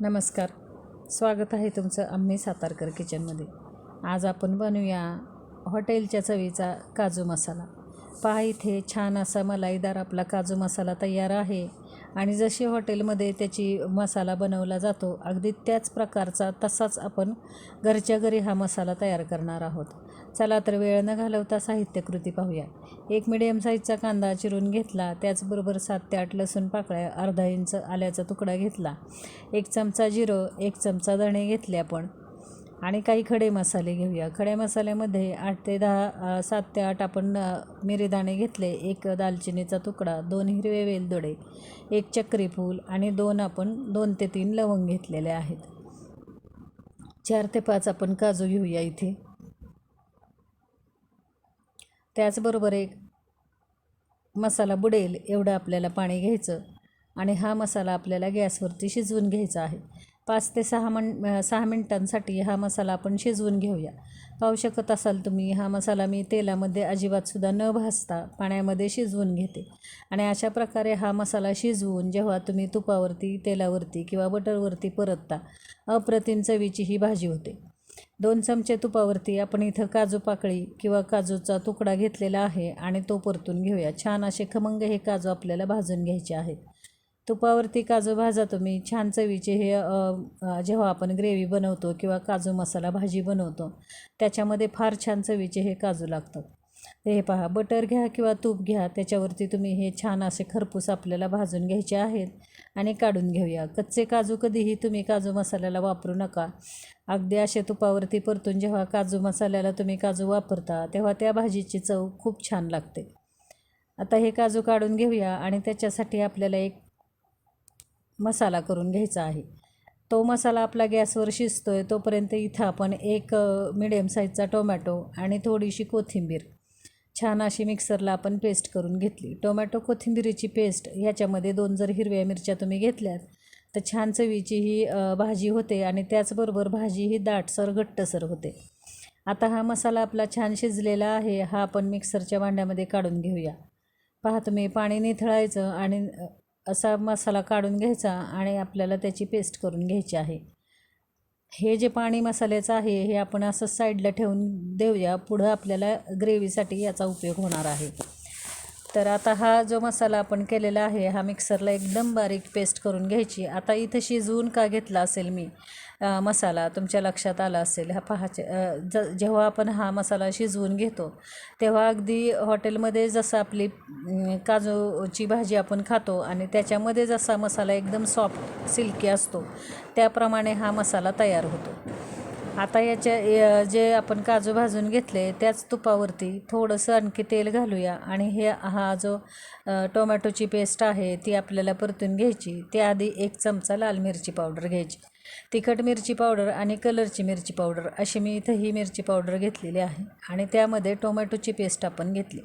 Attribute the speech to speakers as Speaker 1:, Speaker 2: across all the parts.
Speaker 1: नमस्कार. स्वागत आहे तुमचं आम्ही सातारकर किचनमध्ये. आज आपण बनवूया हॉटेलच्या चवीचा काजू मसाला. पहा इथे छान असा मलाईदार आपला काजू मसाला तयार आहे. आणि जशी हॉटेलमध्ये त्याची मसाला बनवला जातो अगदी त्याच प्रकारचा तसाच आपण घरच्या घरी हा मसाला तयार करणार आहोत. चला तर वेळ न घालवता साहित्यकृती पाहूया. एक मिडियम साईजचा कांदा चिरून घेतला त्याचबरोबर सात ते आठ लसूण पाकळ्या अर्धा इंच आल्याचा तुकडा घेतला. एक चमचा जिरं एक चमचा धणे घेतले आपण. आणि काही खडे मसाले घेऊया. खडे मसाल्यामध्ये आठ ते दहा सात ते आठ आपण मिरीदाणे घेतले एक दालचिनीचा तुकडा दोन हिरवे वेलदोडे एक चक्री फूल आणि दोन आपण दोन ते तीन लवंग घेतलेले आहेत. चार ते पाच आपण काजू घेऊया इथे. त्याचबरोबर एक मसाला बुडेल एवढं आपल्याला पाणी घ्यायचं आणि हा मसाला आपल्याला गॅसवरती शिजवून घ्यायचा आहे. पाच ते सहा मन सहा मिनटांसाठी हा मसाला आपण शिजवून घेऊया. पाहू शकत असाल तुम्ही हा मसाला मी तेलामध्ये अजिबातसुद्धा न भाजता पाण्यामध्ये शिजवून घेते. आणि अशा प्रकारे हा मसाला शिजवून जेव्हा तुम्ही तुपावरती तेलावरती किंवा बटरवरती परतता अप्रतिम चवीची ही भाजी होते. दोन चमचे तुपावरती आपण इथं काजू पाकळी किंवा काजूचा तुकडा घेतलेला आहे आणि तो परतून घेऊया. छान असे खमंग हे काजू आपल्याला भाजून घ्यायचे आहेत. तुपावरती काजू भाजा तुम्ही छान चवीचे हे जेव्हा आपण ग्रेव्ही बनवतो किंवा काजू मसाला भाजी बनवतो त्याच्यामध्ये फार छान चवीचे हे काजू लागतात. ते हे पहा बटर घ्या किंवा तूप घ्या त्याच्यावरती तुम्ही हे छान असे खरपूस आपल्याला भाजून घ्यायचे आहेत आणि काढून घेऊया. कच्चे काजू कधीही तुम्ही काजू मसाल्याला वापरू नका. अगदी असे तुपावरती परतून जेव्हा काजू मसाल्याला तुम्ही काजू वापरता तेव्हा त्या भाजीची चव खूप छान लागते. आता हे काजू काढून घेऊया आणि त्याच्यासाठी आपल्याला एक मसाला करून घ्यायचा आहे. तो मसाला आपला गॅसवर शिजतो आहे तोपर्यंत इथं आपण एक मिडियम साईजचा टोमॅटो आणि थोडीशी कोथिंबीर. छान अशी मिक्सरला आपण पेस्ट करून घेतली. टोमॅटो कोथिंबिरीची पेस्ट ह्याच्यामध्ये दोन जर हिरव्या मिरच्या तुम्ही घेतल्यात तर छान चवीची ही भाजी होते आणि त्याचबरोबर भाजी ही दाटसर घट्टसर होते. आता हा मसाला आपला छान शिजलेला आहे हा आपण मिक्सरच्या भांड्यामध्ये काढून घेऊया. पहा तुम्ही पाणी निथळायचं आणि असा मसाला काढून घ्यायचा आणि आपल्याला त्याची पेस्ट करून घ्यायची आहे. हे जे पाणी मसाल्याचं आहे हे आपण असं साईडला ठेवून देऊया. पुढं आपल्याला ग्रेव्हीसाठी याचा उपयोग होणार आहे. तर आता हा जो मसाला आपण केलेला आहे हा मिक्सरला एकदम बारीक पेस्ट करून घ्यायची. आता इथं शिजवून का घेतला असेल मी? मसाला तुमच्या लक्षात आला असेल. हा पहाचे ज जेव्हा आपण हा मसाला शिजवून घेतो तेव्हा अगदी हॉटेलमध्ये जसं आपली काजूची भाजी आपण खातो आणि त्याच्यामध्ये जसा मसाला एकदम सॉफ्ट सिल्की असतो त्याप्रमाणे हा मसाला तयार होतो. आता याच्या जे आपण काजू भाजून घेतले त्याच तुपावरती थोडंसं आणखी तेल घालूया. आणि हे हा जो टोमॅटोची पेस्ट आहे ती आपल्याला परतून घ्यायची. त्याआधी एक चमचा लाल मिरची पावडर घ्यायची. तिखट मिरची पावडर आणि कलरची मिरची पावडर अशी मी इथं ही मिरची पावडर घेतलेली आहे. आणि त्यामध्ये टोमॅटोची पेस्ट आपण घेतली.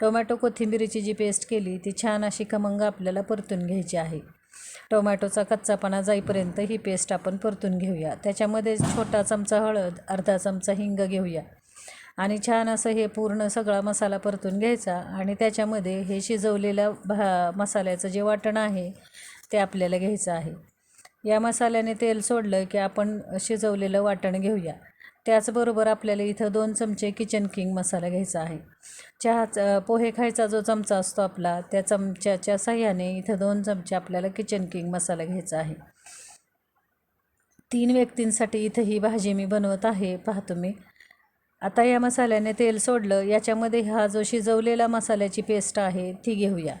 Speaker 1: टोमॅटो कोथिंबिरीची जी पेस्ट केली ती छान अशी खमंग आपल्याला परतून घ्यायची आहे. टोमॅटोचा कच्चापणा जाईपर्यंत ही पेस्ट आपण परतून घेऊया. त्याच्यामध्ये छोटा चमचा हळद अर्धा चमचा हिंग घेऊया. आणि छान असं हे पूर्ण सगळा मसाला परतून घ्यायचा आणि त्याच्यामध्ये हे शिजवलेलं भा मसाल्याचं जे वाटण आहे ते आपल्याला घ्यायचं आहे. या मसाल्याने तेल सोडलं की आपण शिजवलेलं वाटण घेऊया. त्याचबरोबर आपल्याला इथं दोन चमचे किचन किंग मसाला घ्यायचा आहे. चहाचा पोहे खायचा जो चमचा असतो आपला त्या चमच्याच्या सहाय्याने इथं दोन चमचे आपल्याला किचन किंग मसाला घ्यायचा आहे. तीन व्यक्तींसाठी इथं ही भाजी मी बनवत आहे पाहतो मी आता या मसाल्याने तेल सोडलं याच्यामध्ये हा जो शिजवलेला मसाल्याची पेस्ट आहे ती घेऊया.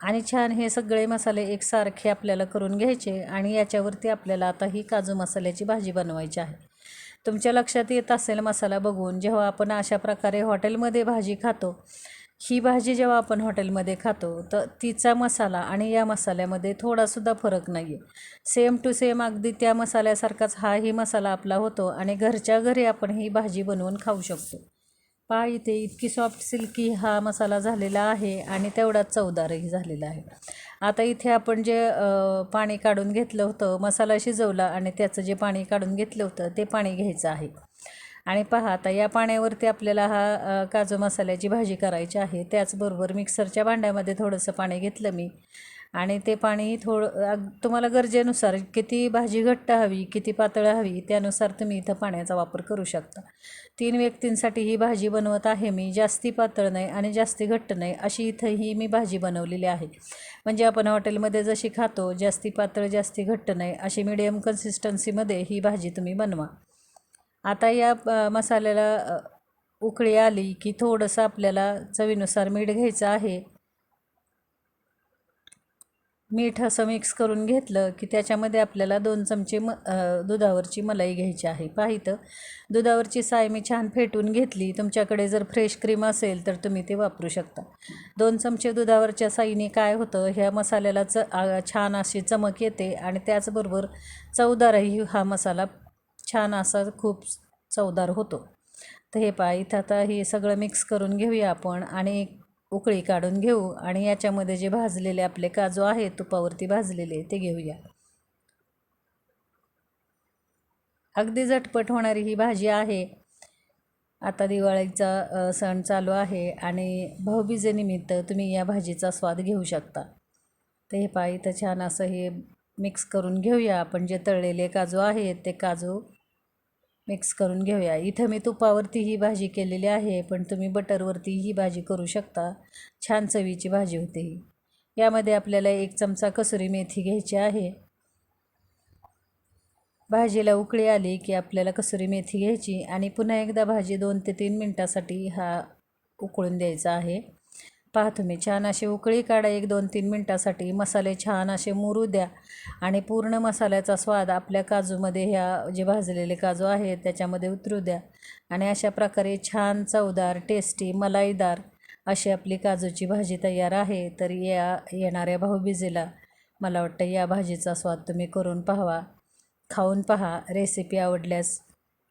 Speaker 1: आणि छान हे सगळे मसाले एकसारखे आपल्याला करून घ्यायचे आणि याच्यावरती आपल्याला आता ही काजू मसाल्याची भाजी बनवायची आहे. तुमच्या लक्षात येत असेल मसाला बघून जेव्हा आपण अशा प्रकारे हॉटेलमध्ये भाजी खातो ही भाजी जेव्हा आपण हॉटेलमध्ये खातो तर तिचा मसाला आणि या मसाल्यामध्ये थोडासुद्धा फरक नाही आहे सेम टू सेम अगदी त्या मसाल्यासारखाच हाही मसाला आपला होतो आणि घरच्या घरी आपण ही भाजी बनवून खाऊ शकतो. पहा इथे इतकी सॉफ्ट सिल्की हा मसाला झालेला आहे आणि तेवढाच चवदारही झालेला आहे. आता इथे आपण जे पाणी काढून घेतलं होतं मसाला शिजवला आणि त्याचं जे पाणी काढून घेतलं होतं ते पाणी घ्यायचं आहे. आणि पहा आता या पाण्यावरती आपल्याला हा काजू मसाल्याची भाजी करायची आहे. त्याचबरोबर मिक्सरच्या भांड्यामध्ये थोडंसं पाणी घेतलं मी. आणि ते पाणी थोडं तुम्हाला गरजेनुसार किती भाजी घट्ट हवी किती पातळ हवी त्यानुसार तुम्ही इथं पाण्याचा वापर करू शकता. तीन व्यक्तींसाठी ही भाजी बनवत आहे मी. जास्ती पातळ नाही आणि जास्ती घट्ट नाही अशी इथं ही मी भाजी बनवलेली आहे. म्हणजे आपण हॉटेलमध्ये जशी खातो जास्ती पातळ जास्ती घट्ट नाही अशी मिडियम कन्सिस्टन्सीमध्ये ही भाजी तुम्ही बनवा. आता या मसाल्याला उकळी आली की थोडंसं आपल्याला चवीनुसार मीठ घ्यायचं आहे. मीठ असं मिक्स करून घेतलं की त्याच्यामध्ये आपल्याला दोन चमचे म दुधावरची मलाई घ्यायची आहे. पाहितं दुधावरची साय मी छान फेटून घेतली. तुमच्याकडे जर फ्रेश क्रीम असेल तर तुम्ही ते वापरू शकता. दोन चमचे दुधावरच्या साईने काय होतं? ह्या मसाल्याला च छान अशी चमक येते आणि त्याचबरोबर चवदारही हा मसाला छान असा खूप चवदार होतो. तर हे पहा इथं आता हे सगळं मिक्स करून घेऊया आपण आणि एक उकळी काढून घेऊ आणि याच्यामध्ये जे भाजलेले आपले काजू आहेत तुपावरती भाजलेले ते घेऊया. अगदी झटपट होणारी ही भाजी आहे. आता दिवाळीचा सण चालू आहे आणि भाऊबीजेनिमित्त तुम्ही या भाजीचा स्वाद घेऊ शकता. ते हे पहा इथं छान असं हे मिक्स करून घेऊया. आपण जे तळलेले काजू आहेत ते काजू मिक्स करून घेऊया. इथं मी तुपावरती ही भाजी केलेली आहे पण तुम्ही बटरवरती ही भाजी करू शकता. छान चवीची भाजी होते ही. यामध्ये आपल्याला एक चमचा कसुरी मेथी घ्यायची आहे. भाजीला उकळी आली की आपल्याला कसुरी मेथी घ्यायची आणि पुन्हा एकदा भाजी दोन ते तीन मिनटासाठी हा उकळून द्यायचा आहे. पहा तुम्ही छान अशी उकळी काढा एक दोन तीन मिनटासाठी. मसाले छान असे मुरू द्या आणि पूर्ण मसाल्याचा स्वाद आपल्या काजूमध्ये ह्या जे भाजलेले काजू आहेत त्याच्यामध्ये उतरू द्या आणि अशा प्रकारे छान चवदार टेस्टी मलाईदार अशी आपली काजूची भाजी तयार आहे. तर या येणाऱ्या भाऊबीजेला मला वाटतं या भाजीचा स्वाद तुम्ही करून पाहावा. खाऊन पहा रेसिपी आवडल्यास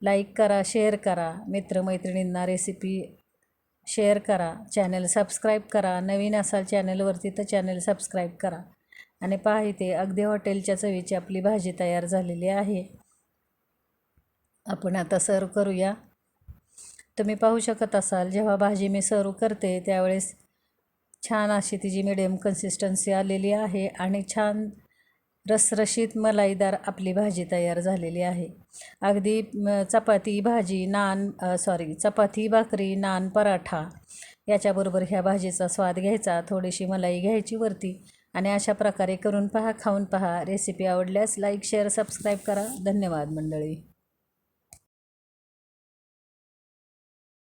Speaker 1: लाईक करा शेअर करा. मित्रमैत्रिणींना रेसिपी शेअर करा चॅनल सबस्क्राईब करा नवीन असाल चॅनलवरती तर चॅनल सबस्क्राईब करा. आणि पहा इथे अगदी हॉटेलच्या चवीची आपली भाजी तयार झालेली आहे. आपण आता सर्व करूया. तुम्ही पाहू शकत असाल जेव्हा भाजी मी सर्व करते त्यावेळेस छान अशी तिची मिडियम कन्सिस्टन्सी आलेली आहे आणि छान रसरशीत मलाईदार आपली भाजी तयार झालेली आहे. अगदी चपाती भाजी नान सॉरी चपाती भाकरी नान पराठा याच्याबरोबर ह्या भाजीचा स्वाद घ्यायचा थोडीशी मलाई घ्यायची वरती आणि अशा प्रकारे करून पहा खाऊन पहा. रेसिपी आवडल्यास लाईक शेअर सबस्क्राईब करा. धन्यवाद मंडळी.